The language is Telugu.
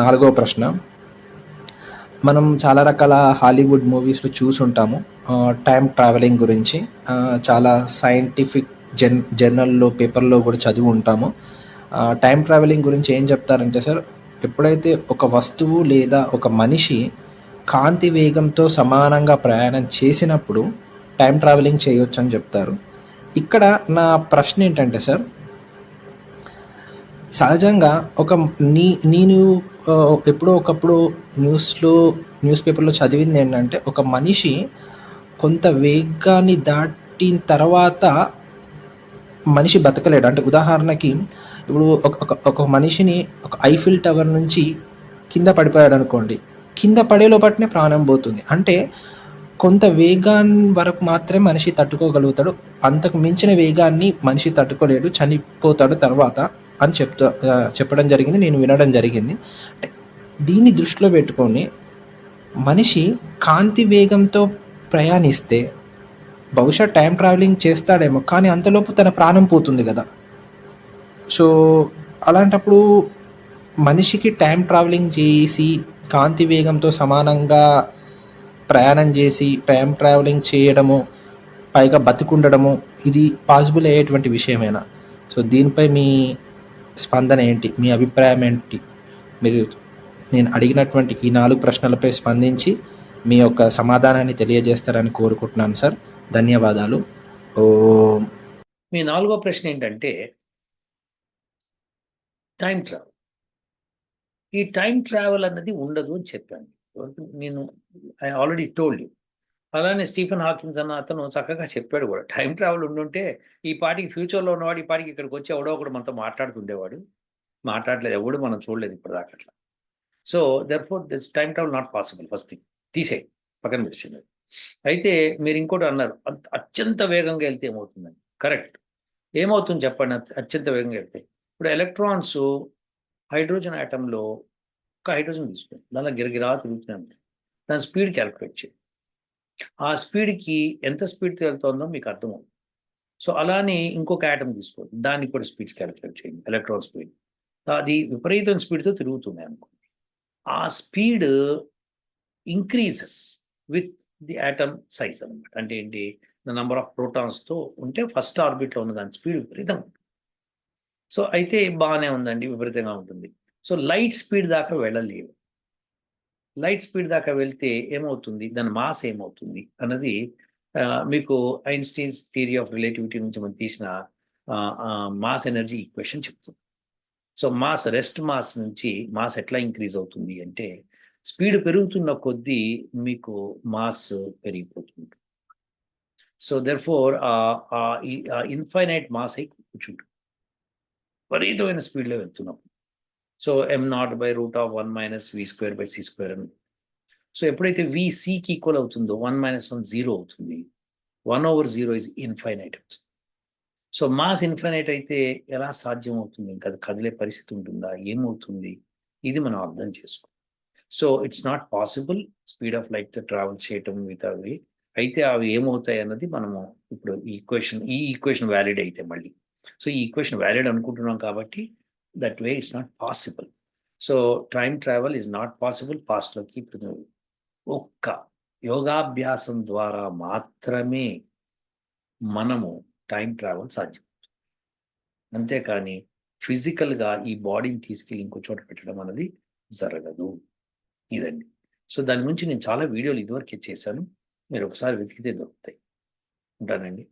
నాలుగో ప్రశ్న. మనం చాలా రకాల హాలీవుడ్ మూవీస్లో చూసుంటాము. టైం ట్రావెలింగ్ గురించి చాలా సైంటిఫిక్ జన్ జర్నల్లో పేపర్లో కూడా చదివి ఉంటాము. టైం ట్రావెలింగ్ గురించి ఏం చెప్తారంటే సార్ ఎప్పుడైతే ఒక వస్తువు లేదా ఒక మనిషి కాంతి వేగంతో సమానంగా ప్రయాణం చేసినప్పుడు టైం ట్రావెలింగ్ చేయొచ్చు అని చెప్తారు. ఇక్కడ నా ప్రశ్న ఏంటంటే సార్ సహజంగా ఒక నీ నేను ఎప్పుడో ఒకప్పుడు న్యూస్లో న్యూస్ పేపర్లో చదివింది ఏంటంటే ఒక మనిషి కొంత వేగాన్ని దాటిన తర్వాత మనిషి బతకలేడు. అంటే ఉదాహరణకి ఇప్పుడు ఒక ఒక ఒక మనిషిని ఒక ఐఫిల్ టవర్ నుంచి కింద పడిపోయాడు అనుకోండి కింద పడే లోపట్నే ప్రాణం పోతుంది. అంటే కొంత వేగాన్ని వరకు మాత్రమే మనిషి తట్టుకోగలుగుతాడు. అంతకు మించిన వేగాన్ని మనిషి తట్టుకోలేడు చనిపోతాడు తర్వాత. అని చెప్తా చెప్పడం జరిగింది నేను వినడం జరిగింది. దీన్ని దృష్టిలో పెట్టుకొని మనిషి కాంతి వేగంతో ప్రయాణిస్తే బహుశా టైం ట్రావెలింగ్ చేస్తాడేమో కానీ అంతలోపు తన ప్రాణం పోతుంది కదా. సో అలాంటప్పుడు మనిషికి టైం ట్రావెలింగ్ చేసి కాంతి వేగంతో సమానంగా ప్రయాణం చేసి టైం ట్రావెలింగ్ చేయడము పైగా బతికుండడము ఇది పాసిబుల్ అయ్యేటువంటి విషయమేనా? సో దీనిపై మీ స్పందన ఏంటి? మీ అభిప్రాయం ఏంటి? మీరు నేను అడిగినటువంటి ఈ నాలుగు ప్రశ్నలపై స్పందించి మీ యొక్క సమాధానాన్ని తెలియజేస్తారని కోరుకుంటున్నాను సార్. ధన్యవాదాలు. ఓ. మీ నాలుగో ప్రశ్న ఏంటంటే టైం ట్రావెల్ ఈ టైం ట్రావెల్ అన్నది ఉండదు అని చెప్పాను. నేను ఐ ఆల్రెడీ టోల్డ్ యూ అలానే స్టీఫెన్ హాకిన్స్ అన్న అతను చక్కగా చెప్పాడు కూడా. టైం ట్రావెల్ ఉండుంటే ఈ పాటికి ఫ్యూచర్లో ఉన్నవాడు ఈ పాటికి ఇక్కడికి వచ్చి ఎవడో ఒకడు మనతో మాట్లాడుతుండేవాడు. మాట్లాడలేదు ఎవడు మనం చూడలేదు ఇప్పటిదాకా అట్లా so therefore this time travel not possible first thing తీసే పక్కన పెట్టింది అయితే మీరు ఇంకోటి అన్నారు. అత్యంత వేగంగా వెళ్తే ఏమవుతుందని కరెక్ట్. ఏమవుతుంది చెప్పండి? అత్యంత వేగంగా వెళ్తే. ఇప్పుడు ఎలక్ట్రాన్స్ హైడ్రోజన్ ఐటంలో ఒక హైడ్రోజన్ తీసుకుని దానిలో గిరగిరా తిరుగుతూనే దాని స్పీడ్ క్యాలిక్యులేట్ చేయండి ఆ స్పీడ్కి ఎంత స్పీడ్తో వెళ్తుందో మీకు అర్థమవుతుంది. సో అలానే ఇంకొక యాటమ్ తీసుకోండి. దానికి కూడా స్పీడ్స్ క్యాలిక్యులేట్ చేయండి. Electron speed. అది విపరీతం స్పీడ్తో తిరుగుతుంది అనుకోండి. ఆ speed increases with the atom size అనమాట అంటే ఏంటి? ద నంబర్ ఆఫ్ ప్రోటాన్స్తో ఉంటే ఫస్ట్ ఆర్బిట్లో ఉన్న దాని స్పీడ్ విపరీతం సో అయితే బాగానే ఉందండి. విపరీతంగా ఉంటుంది. సో లైట్ స్పీడ్ దాకా వెళ్ళలేవు. లైట్ స్పీడ్ దాకా వెళ్తే ఏమవుతుంది? దాని మాస్ ఏమవుతుంది? అన్నది మీకు ఐన్స్టీన్స్ థియరీ ఆఫ్ రిలేటివిటీ నుంచి మనం తీసిన మాస్ ఎనర్జీ ఈక్వేషన్ చెప్తుంది. సో మాస్ రెస్ట్ మాస్ నుంచి మాస్ ఎట్లా ఇంక్రీజ్ అవుతుంది అంటే స్పీడ్ పెరుగుతున్న కొద్దీ మీకు మాస్ పెరిగిపోతుంది. So therefore infinite mass అయి కూర్చుంటుంది. విపరీతమైన స్పీడ్లో వెళ్తున్నప్పుడు. So M naught by root of one minus V square by C square అని. సో ఎప్పుడైతే వి సికి ఈక్వల్ అవుతుందో వన్ మైనస్ వన్ జీరో అవుతుంది. One over zero is infinite అవుతుంది. సో మాస్ ఇన్ఫైనైట్ అయితే ఎలా సాధ్యం అవుతుంది ఇంకా అది కదిలే పరిస్థితి ఉంటుందా? ఏమవుతుంది? ఇది మనం అర్థం చేసుకో so it's not possible speed of light travel చేయటం విత్ అవి అయితే అవి ఏమవుతాయి అన్నది మనము ఇప్పుడు ఈ ఈక్వేషన్ ఈ ఈక్వేషన్ వ్యాలిడ్ అయితే మళ్ళీ. సో ఈ ఈక్వేషన్ వ్యాలిడ్ అనుకుంటున్నాం కాబట్టి that way is not So so travel travel is not possible పాస్ట్లోకి ఇప్పుడు ఒక్క యోగాభ్యాసం ద్వారా మాత్రమే మనము టైం ట్రావెల్ సాధ్యం. అంతేకాని ఫిజికల్గా ఈ బాడీని తీసుకెళ్ళి ఇంకో చోట పెట్టడం అనేది జరగదు. ఇదండి. సో దాని గురించి నేను చాలా వీడియోలు ఇదివరకే చేశాను. మీరు ఒకసారి వెతికితే దొరుకుతాయి. ఉంటానండి.